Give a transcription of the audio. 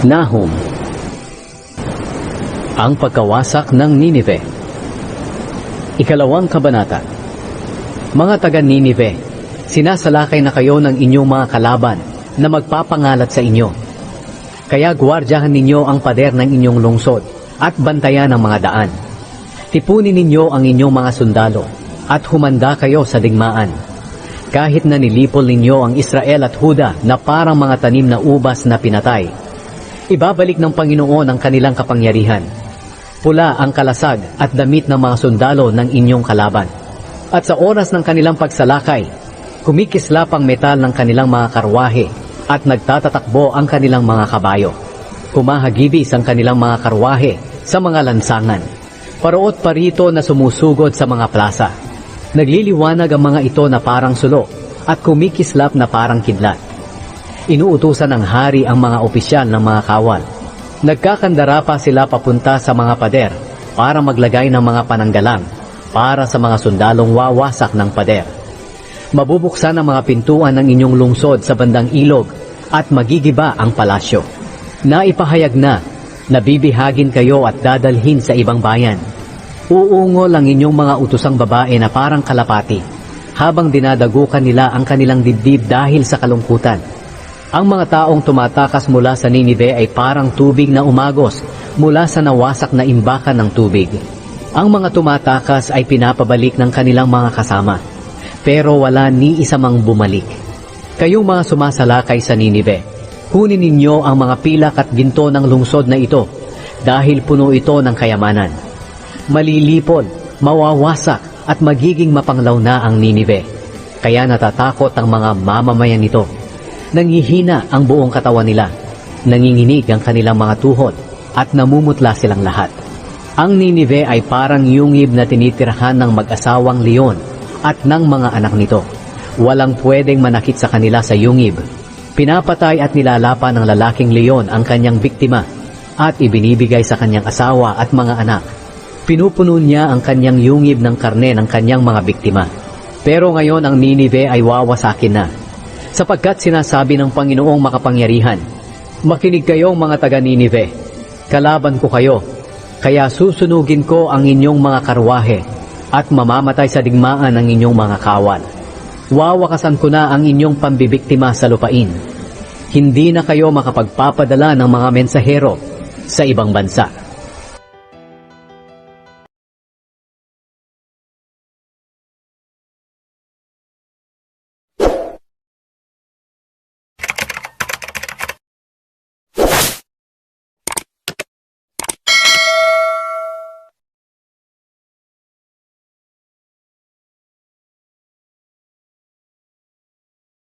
Nahum Ang pagkawasak ng Ninive Ikalawang kabanata Mga taga Ninive, sinasalakay na kayo ng inyong mga kalaban na magpapangalat sa inyo. Kaya gwardyahan ninyo ang pader ng inyong lungsod at bantayan ang mga daan. Tipunin ninyo ang inyong mga sundalo at humanda kayo sa digmaan. Kahit na nilipol ninyo ang Israel at Huda na parang mga tanim na ubas na pinatay, ibabalik ng Panginoon ang kanilang kapangyarihan. Pula ang kalasag at damit ng mga sundalo ng inyong kalaban. At sa oras ng kanilang pagsalakay, kumikislap ang metal ng kanilang mga karwahe at nagtatatakbo ang kanilang mga kabayo. Humahagibis ang kanilang mga karwahe sa mga lansangan. Paroot parito na sumusugod sa mga plaza. Nagliliwanag ang mga ito na parang sulo at kumikislap na parang kidlat. Inuutusan ng hari ang mga opisyal ng mga kawal. Nagkakandara pa sila papunta sa mga pader para maglagay ng mga pananggalang para sa mga sundalong wawasak ng pader. Mabubuksan ang mga pintuan ng inyong lungsod sa bandang ilog at magigiba ang palasyo. Naipahayag na, nabibihagin kayo at dadalhin sa ibang bayan. Uungol ang inyong mga utusang babae na parang kalapati, habang dinadagukan nila ang kanilang dibdib dahil sa kalungkutan. Ang mga taong tumatakas mula sa Ninive ay parang tubig na umagos mula sa nawasak na imbakan ng tubig. Ang mga tumatakas ay pinapabalik ng kanilang mga kasama, pero wala ni isa mang bumalik. Kayong mga sumasalakay sa Ninive, kunin ninyo ang mga pilak at ginto ng lungsod na ito dahil puno ito ng kayamanan. Malilipol, mawawasak at magiging mapanglaw na ang Ninive. Kaya natatakot ang mga mamamayan nito. Nangihina ang buong katawan nila. Nanginginig ang kanilang mga tuhod at namumutla silang lahat. Ang Ninive ay parang yungib na tinitirhan ng mag-asawang leon at ng mga anak nito. Walang pwedeng manakit sa kanila sa yungib. Pinapatay at nilalapan ng lalaking leon ang kanyang biktima at ibinibigay sa kanyang asawa at mga anak. Pinupuno niya ang kanyang yungib ng karne ng kanyang mga biktima. Pero ngayon ang Ninive ay wawasakin na. Sapagkat sinasabi ng Panginoong makapangyarihan, Makinig kayong mga taga Ninive, kalaban ko kayo, kaya susunugin ko ang inyong mga karwahe at mamamatay sa digmaan ang inyong mga kawal. Wawakasan ko na ang inyong pambibiktima sa lupain. Hindi na kayo makapagpapadala ng mga mensahero sa ibang bansa.